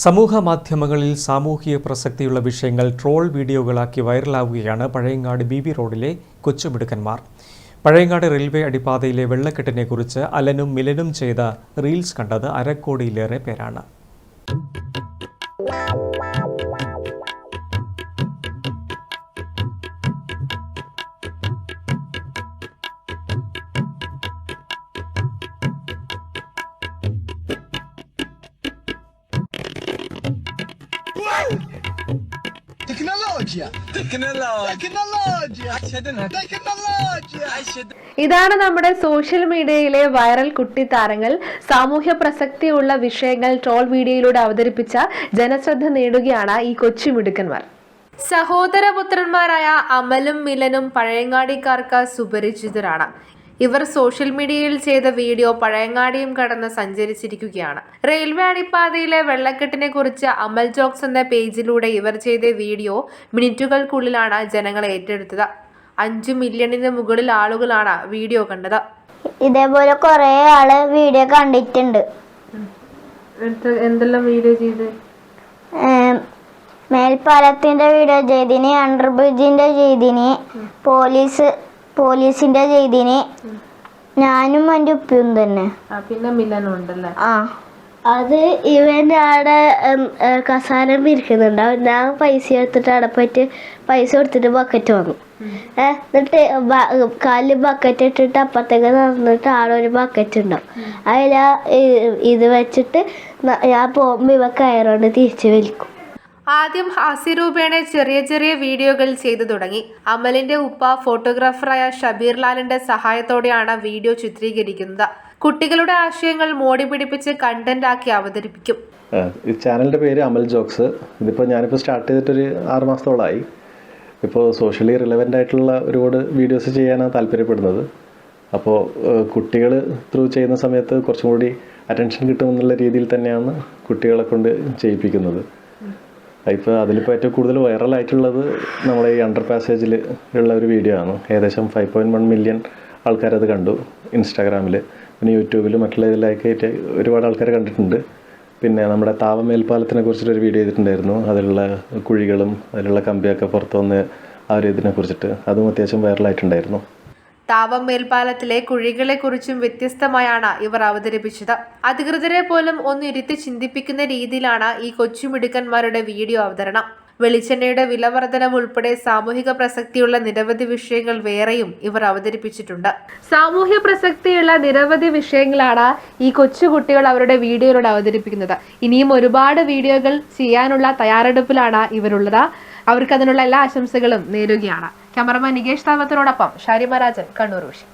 സമൂഹ മാധ്യമങ്ങളിൽ സാമൂഹിക പ്രസക്തിയുള്ള വിഷയങ്ങൾ ട്രോൾ വീഡിയോകളാക്കി വൈറലാവുകയാണ് പഴയങ്ങാട് ബി ബി റോഡിലെ കൊച്ചുമിടുക്കന്മാർ. പഴയങ്ങാട് റെയിൽവേ അടിപ്പാതയിലെ വെള്ളക്കെട്ടിനെക്കുറിച്ച് അലനും മിലനും ചെയ്ത റീൽസ് കണ്ടത് അരക്കോടിയിലേറെ പേരാണ്. Tecnologia! ഇതാണ് നമ്മുടെ സോഷ്യൽ മീഡിയയിലെ വൈറൽ കുട്ടി താരങ്ങൾ സാമൂഹ്യ പ്രസക്തിയുള്ള വിഷയങ്ങൾ ട്രോൾ വീഡിയോയിലൂടെ അവതരിപ്പിച്ച ജനശ്രദ്ധ നേടുകയാണ് ഈ കൊച്ചു മിടുക്കന്മാർ. സഹോദരപുത്രന്മാരായ അമലും മിലനും പഴയങ്ങാടിക്കാർക്ക് സുപരിചിതരാണ്. ഇവർ സോഷ്യൽ മീഡിയയിൽ ചെയ്ത വീഡിയോ പഴയങ്ങാടിയും കടന്ന് സഞ്ചരിച്ചിരിക്കുകയാണ്. റെയിൽവേ അടിപ്പാതയിലെ വെള്ളക്കെട്ടിനെ കുറിച്ച് അമൽ ജോക്സ് എന്ന പേജിലൂടെ ഇവർ ചെയ്ത വീഡിയോ മിനിറ്റുകൾക്കുള്ളിലാണ് ജനങ്ങൾ ഏറ്റെടുത്തത്. അഞ്ചു മില്യണിന് മുകളിൽ ആളുകളാണ് വീഡിയോ കണ്ടത്. ഇതേപോലെ കുറെ ആൾ വീഡിയോ കണ്ടിട്ടുണ്ട്. എന്തെല്ലാം വീഡിയോ ചെയ്ത്? മേൽപ്പാലത്തിന്റെ വീഡിയോ ചെയ്തിന് അണ്ടർ ബ്രിഡ്ജിന്റെ ചെയ്തിന് പോലീസ് പോലീസിന്റെ ചെയ്തിന്. ഞാനും എന്റെ ഉപ്പയും തന്നെ. പിന്നെ മിലനും ഉണ്ടല്ലേ? ആ. അത് ഇവൻ അവിടെ കസാരം ഇരിക്കുന്നുണ്ടാവും ഞാൻ പൈസ എടുത്തിട്ട് അവിടെ പോയിട്ട് പൈസ കൊടുത്തിട്ട് ബക്കറ്റ് വന്നു. ഏഹ് എന്നിട്ട് കാലിൽ ബക്കറ്റ് ഇട്ടിട്ട് അപ്പുറത്തേക്ക് നടന്നിട്ട് ആടെ ഒരു ബക്കറ്റ് ഉണ്ടാവും. അതിൽ ഇത് വെച്ചിട്ട് ഞാൻ പോകുമ്പോൾ ഇവ കയറോണ്ട് തിരിച്ച് വലിക്കും ആദ്യം ഹാസ്യരൂപേണ ചെറിയ ചെറിയ വീഡിയോകൾ ചെയ്തു തുടങ്ങി. അമലിന്റെ ഉപ്പ ഫോട്ടോഗ്രാഫറായ ഷബീർ ലാലിന്റെ സഹായത്തോടെയാണ് വീഡിയോ ചിത്രീകരിക്കുന്നത്. കുട്ടികളുടെ ആശയങ്ങൾ മോടി പിടിപ്പിച്ച് കണ്ടന്റ് ആക്കി അവതരിപ്പിക്കും. ഈ ചാനലിന്റെ പേര് അമൽ ജോക്സ്. ഇതിപ്പോൾ ഞാനിപ്പോൾ സ്റ്റാർട്ട് ചെയ്തിട്ടൊരു ആറ് മാസത്തോളമായി ഇപ്പോൾ സോഷ്യലി റിലവന്റ് ആയിട്ടുള്ള ഒരുപാട് വീഡിയോസ് ചെയ്യാനാണ് താല്പര്യപ്പെടുന്നത്. അപ്പോൾ കുട്ടികൾ ത്രൂ ചെയ്യുന്ന സമയത്ത് കുറച്ചും കൂടി അറ്റൻഷൻ കിട്ടുമെന്നുള്ള രീതിയിൽ തന്നെയാണ് കുട്ടികളെ കൊണ്ട് ചെയ്യിപ്പിക്കുന്നത്. ഇപ്പോൾ അതിലിപ്പോൾ ഏറ്റവും കൂടുതൽ വൈറലായിട്ടുള്ളത് നമ്മുടെ ഈ അണ്ടർ പാസേജിൽ ഉള്ള ഒരു വീഡിയോ ആണ്. ഏകദേശം ഫൈവ് പോയിന്റ് വൺ മില്യൺ ആൾക്കാരത് കണ്ടു ഇൻസ്റ്റാഗ്രാമിൽ പിന്നെ യൂട്യൂബിൽ മറ്റുള്ള ഇതിലൊക്കെ ഒരുപാട് ആൾക്കാർ കണ്ടിട്ടുണ്ട്. പിന്നെ നമ്മുടെ താപമേൽപ്പാലത്തിനെ കുറിച്ചിട്ടൊരു വീഡിയോ ചെയ്തിട്ടുണ്ടായിരുന്നു. അതിലുള്ള കുഴികളും അതിലുള്ള കമ്പിയൊക്കെ പുറത്തു വന്ന് ആ ഒരു ഇതിനെ കുറിച്ചിട്ട്. അതും അത്യാവശ്യം വൈറലായിട്ടുണ്ടായിരുന്നു താവം മേൽപ്പാലത്തിലെ കുഴികളെക്കുറിച്ചും വ്യത്യസ്തമായാണ് ഇവർ അവതരിപ്പിച്ചത്. അധികൃതരെ പോലും ഒന്നിരുത്തി ചിന്തിപ്പിക്കുന്ന രീതിയിലാണ് ഈ കൊച്ചുമിടുക്കന്മാരുടെ വീഡിയോ അവതരണം. വെളിച്ചെണ്ണയുടെ വിലവർധനം ഉൾപ്പെടെ സാമൂഹിക പ്രസക്തിയുള്ള നിരവധി വിഷയങ്ങൾ വേറെയും ഇവർ അവതരിപ്പിച്ചിട്ടുണ്ട്. സാമൂഹ്യ പ്രസക്തിയുള്ള നിരവധി വിഷയങ്ങളാണ് ഈ കൊച്ചുകുട്ടികൾ അവരുടെ വീഡിയോയിലൂടെ അവതരിപ്പിക്കുന്നത്. ഇനിയും ഒരുപാട് വീഡിയോകൾ ചെയ്യാനുള്ള തയ്യാറെടുപ്പിലാണ് ഇവരുള്ളത്. അവർക്ക് അതിനുള്ള എല്ലാ ആശംസകളും നേരുകയാണ്. ക്യാമറമാൻ നികേഷ് താമത്തിനോടൊപ്പം ഷാരിമ രാജൻ കണ്ണൂർ വിഷയം.